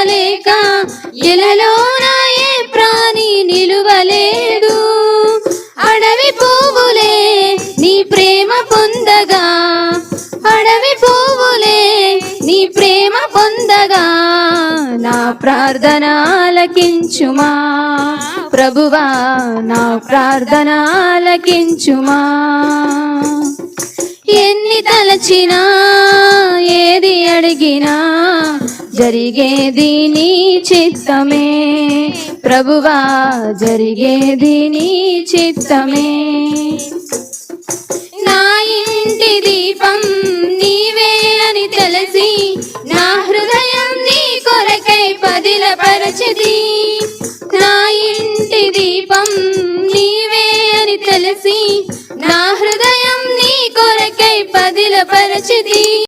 నిలవలేక ఎలలో ఏ ప్రాణి నిలువలేదు అడవి పువ్వులే నీ ప్రేమ పొందగా. అడవి పువ్వులే నీ ప్రేమ పొందగా. నా ప్రార్థన ఆలకించుమా ప్రభువా నా ప్రార్థన ఆలకించుమా ఎన్ని తలచినా ఏది అడిగినా జరిగేది నీ చిత్తమే. ప్రభువా జరిగేది నీ చిత్తమే. నా ఇంటి దీపం నీవే అని తెలిసి నా హృదయం నీ కొరకై పదిలపరచది. నా ఇంటి దీపం నీవే అని తెలిసి నా హృదయం నీ కొరకై పదిలపరచది.